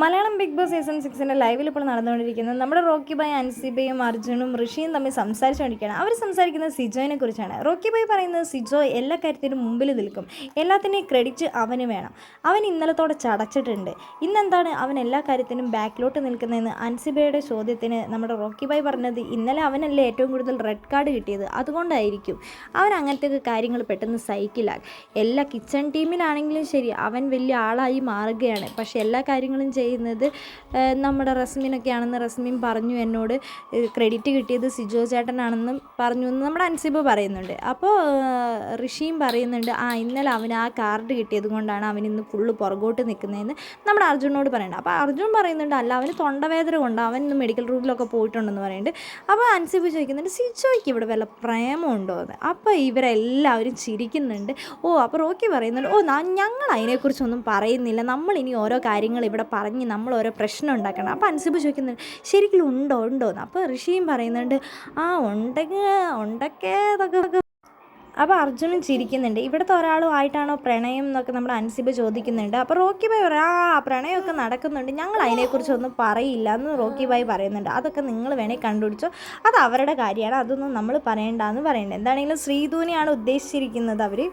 Malayalam big Boss season സിക്സിന്റെ ലൈവിൽ ഇപ്പോൾ നടന്നുകൊണ്ടിരിക്കുന്നത് നമ്മുടെ റോക്കി ബായ് അൻസിബയും അർജുനും ഋഷിയും തമ്മിൽ സംസാരിച്ചുകൊണ്ടിരിക്കുകയാണ്. അവർ സംസാരിക്കുന്നത് സിജോയിനെ കുറിച്ചാണ്. റോക്കി ബായ് പറയുന്നത് സിജോ എല്ലാ കാര്യത്തിനും മുമ്പിൽ നിൽക്കും. എല്ലാത്തിനെയും ക്രെഡിറ്റ് അവന് വേണം. അവൻ ഇന്നലത്തോടെ ചടച്ചിട്ടുണ്ട്. ഇന്നെന്താണ് അവൻ എല്ലാ കാര്യത്തിനും ബാക്കിലോട്ട് നിൽക്കുന്നതെന്ന് അൻസിബയുടെ ചോദ്യത്തിന് നമ്മുടെ റോക്കി ബായ് പറഞ്ഞത് ഇന്നലെ അവനല്ലേ ഏറ്റവും കൂടുതൽ റെഡ് കാർഡ് കിട്ടിയത്? അതുകൊണ്ടായിരിക്കും. അവൻ അങ്ങനത്തെ കാര്യങ്ങൾ പെട്ടെന്ന് സഹിക്കില്ല. എല്ലാ കിച്ചൺ ടീമിലാണെങ്കിലും ശരി അവൻ വലിയ ആളായി മാറുകയാണ്. പക്ഷേ എല്ലാ കാര്യങ്ങളും ചെയ്യുന്നത്. നമ്മുടെ റസ്മിനൊക്കെയാണെന്ന് റസ്മിൻ പറഞ്ഞു എന്നോട്. ക്രെഡിറ്റ് കിട്ടിയത് സിജോ ചേട്ടനാണെന്നും പറഞ്ഞു എന്ന് നമ്മുടെ അൻസിബ് പറയുന്നുണ്ട്. അപ്പോൾ ഋഷിയും പറയുന്നുണ്ട് ആ ഇന്നലെ അവന് ആ കാർഡ് കിട്ടിയത് കൊണ്ടാണ് അവൻ ഇന്ന് ഫുള്ള് പുറകോട്ട് നിൽക്കുന്നതെന്ന് നമ്മുടെ അർജുനോട് പറയുന്നുണ്ട്. അപ്പോൾ അർജുൻ പറയുന്നുണ്ട് അല്ല അവന് തൊണ്ടവേദന കൊണ്ട് അവൻ ഇന്ന് മെഡിക്കൽ റൂമിലൊക്കെ പോയിട്ടുണ്ടെന്ന് പറയുന്നുണ്ട്. അപ്പോൾ അൻസിബ് ചോദിക്കുന്നുണ്ട് സിജോയ്ക്ക് ഇവിടെ വല്ല പ്രേമമുണ്ടോ എന്ന്? അപ്പോൾ ഇവരെല്ലാവരും ചിരിക്കുന്നുണ്ട്. ഓ അപ്പോൾ റോക്കി പറയുന്നുണ്ട് ഓ ഞങ്ങൾ അതിനെക്കുറിച്ചൊന്നും പറയുന്നില്ല. നമ്മൾ ഇനി ഓരോ കാര്യങ്ങൾ ഇവിടെ പറഞ്ഞ് നമ്മൾ ഓരോ പ്രശ്നം ഉണ്ടാക്കണം. അപ്പോൾ അൻസിബ് ചോദിക്കുന്നുണ്ട് ശരിക്കും ഉണ്ടോ? ഉണ്ടോ? എന്ന്. അപ്പോൾ ഋഷിയും പറയുന്നുണ്ട് ആ ഉണ്ടെങ്കിൽ ഉണ്ടൊക്കെ അപ്പോൾ അർജുനും ചിരിക്കുന്നുണ്ട്. ഇവിടുത്തെ ഒരാളുമായിട്ടാണോ പ്രണയം എന്നൊക്കെ നമ്മുടെ അൻസിബ് ചോദിക്കുന്നുണ്ട്. അപ്പോൾ റോക്കി ബായ് പറയാം ആ പ്രണയമൊക്കെ നടക്കുന്നുണ്ട്. ഞങ്ങൾ അതിനെക്കുറിച്ചൊന്നും പറയില്ല എന്ന് റോക്കി ബായ് പറയുന്നുണ്ട്. അതൊക്കെ നിങ്ങൾ വേണേൽ കണ്ടുപിടിച്ചോ. അത് അവരുടെ കാര്യമാണ്. അതൊന്നും നമ്മൾ പറയണ്ട എന്ന് പറയുന്നുണ്ട് എന്താണെങ്കിലും ശ്രീധൂനെയാണ് ഉദ്ദേശിച്ചിരിക്കുന്നത് അവർ